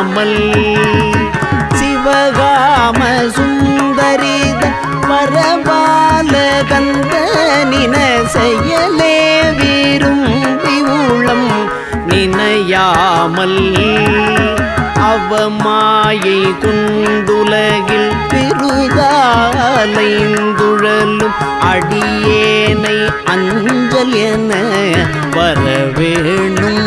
நினையாமல் சிவகாம சுந்தரித பரபால கந்தனின செயலே விரும்பி உளம் நினையாமல். அவமாயை குண்டுலகில் பெருதாலைந்துழலும் அடியேனை அஞ்சல் என வரவேணும்.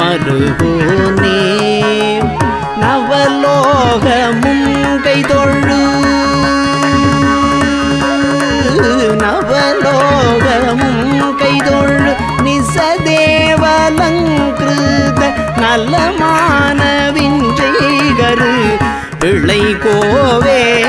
மருகோனே நவலோகமும் கைதொழு. நவலோகமும் கைதொழு. நிசதேவலங்கிருத நலமான செய்கரு இளை கோவே.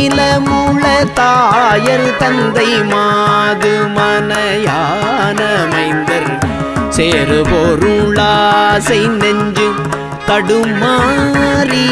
சீலமுள தாயர் தந்தை மாது மனையானமைந்தர் சேரு பொருளாசை நெஞ்சு தடுமாறி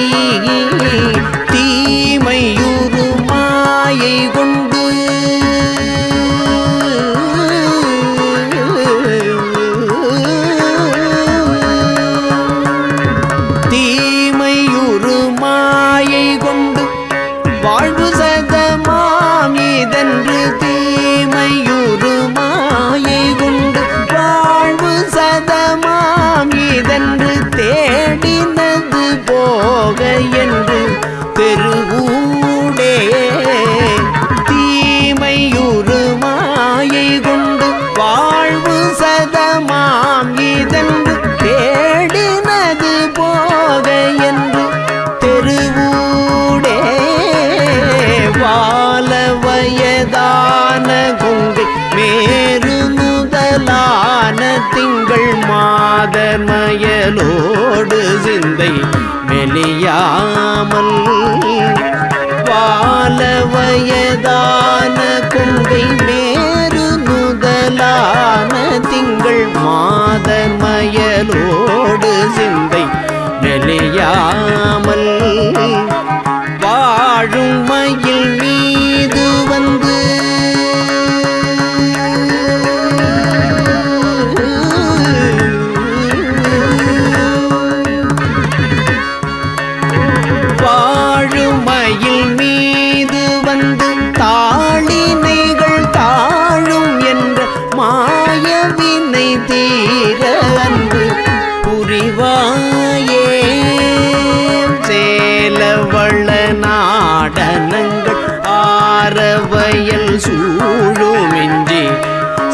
முதலான திங்கள் மாதமயலோடு சிந்தை மெலியாமல் பால வயதான கொங்கை மேரு முதலான திங்கள் மாதமயலோடு சிந்தை மெலியாமல் வாழும் மயில் மீது வந்து சேலவள நாடனங்கள் ஆரவயல் சூழுமின்றி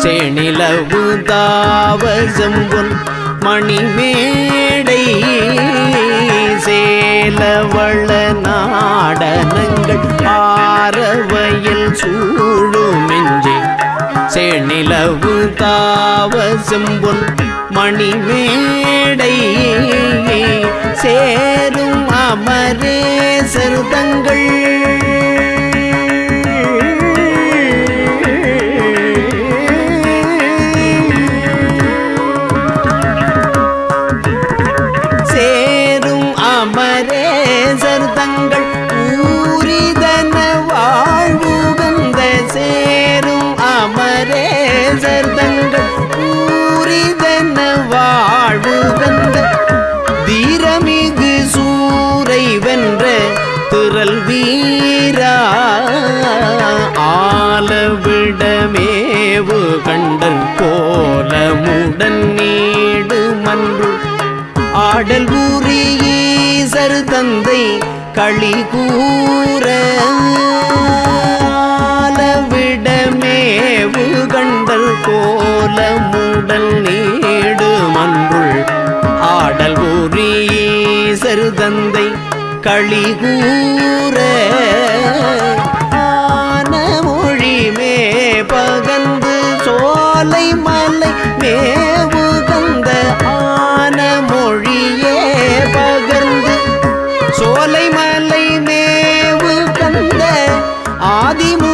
செணிலவு தாவசம்பொன் மணிமேடை சேலவள நாடனங்கள் ஆரவயல் சூழுமின்றி செணிலவு தாவசம்பொன் மணிமேடை சேரும் அமரே சருதங்கள் களி கூற ஆலவிடமேவு கண்டல் கோலமுடல் நீடு மன்றுள் ஆடல் ஊரியீசர் தந்தை களி கூற ஆன மொழி மே பகந்து சோலை மலை மேவு ஆதிமூ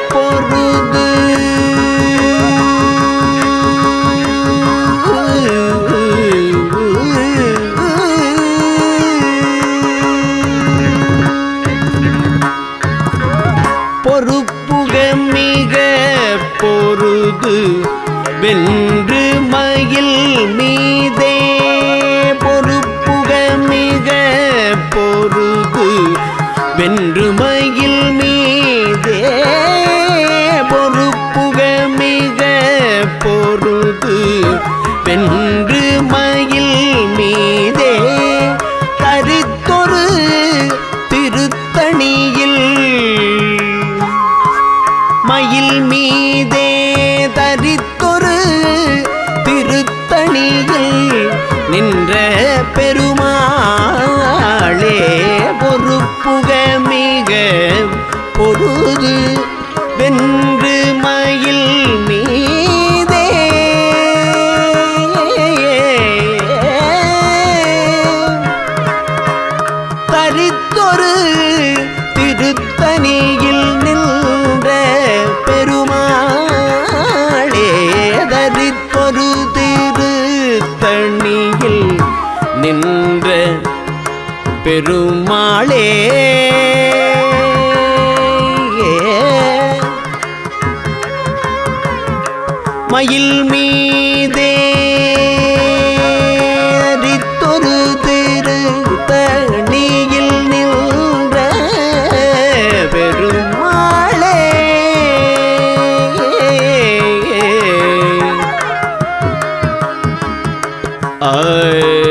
பொருது வெண் அடல்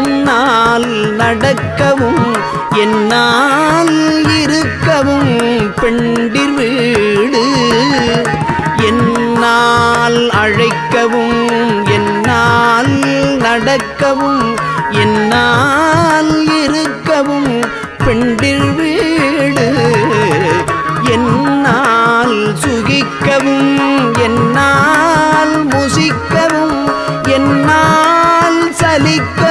என்னால் நடக்கவும் என்னால் இருக்கவும் பெண்டிர் வீடு. என்னால் அழைக்கவும் என்னால் நடக்கவும் என்னால் இருக்கவும் பெண்டிர் வீடு. என்னால் சுகிக்கவும் என்னால் முசிக்கவும் என்னால் சலிக்கவும்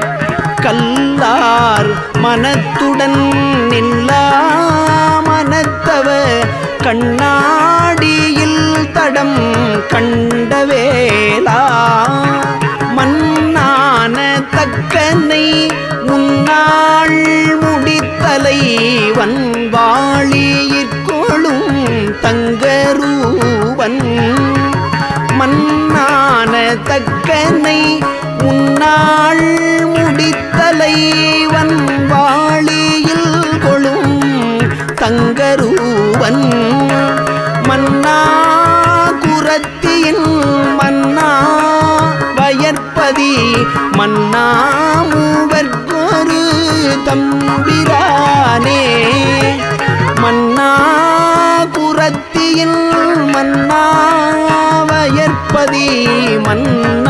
கல்லார் மனத்துடன் நில்லா மனத்தவ கண்ணாடியில் தடம் கண்டவேலா மன்னான தக்கனை முன்னாள் முடித்தலை வன்வாழியிற்கொழும் தங்கரூவன். மன்னான தக்கனை உன்னாள் முடித்தலைவன் வாழியில் கொழும் தங்கரூவன். மன்னா குரத்தியின் மன்னா வயற்பதி மன்னா மூவர்கொரு தம்பிரானே. மன்னா குரத்தியின் மன்னா வயற்பதி மன்னா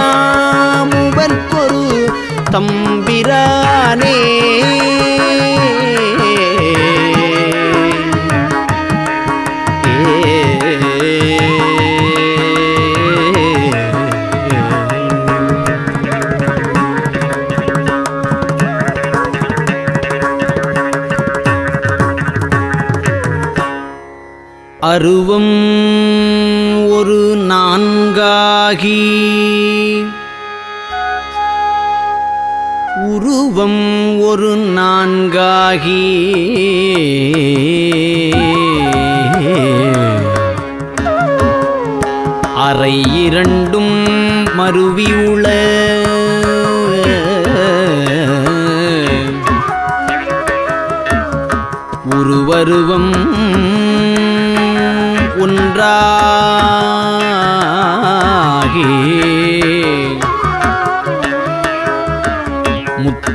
தம்பிரானே. அருவம் ஒரு நான்காகி ஒரு நான்காகி. அறை இரண்டும் மருவி உள உருவருவம்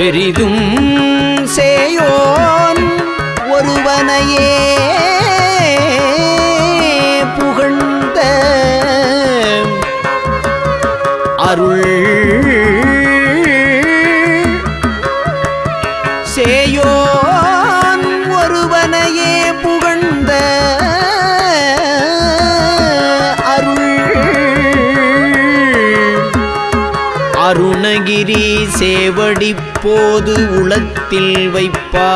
பெரிதும் சேயோன் ஒருவனையே புகழ்ந்த அருள் இப்போது உளத்தில் வைப்பா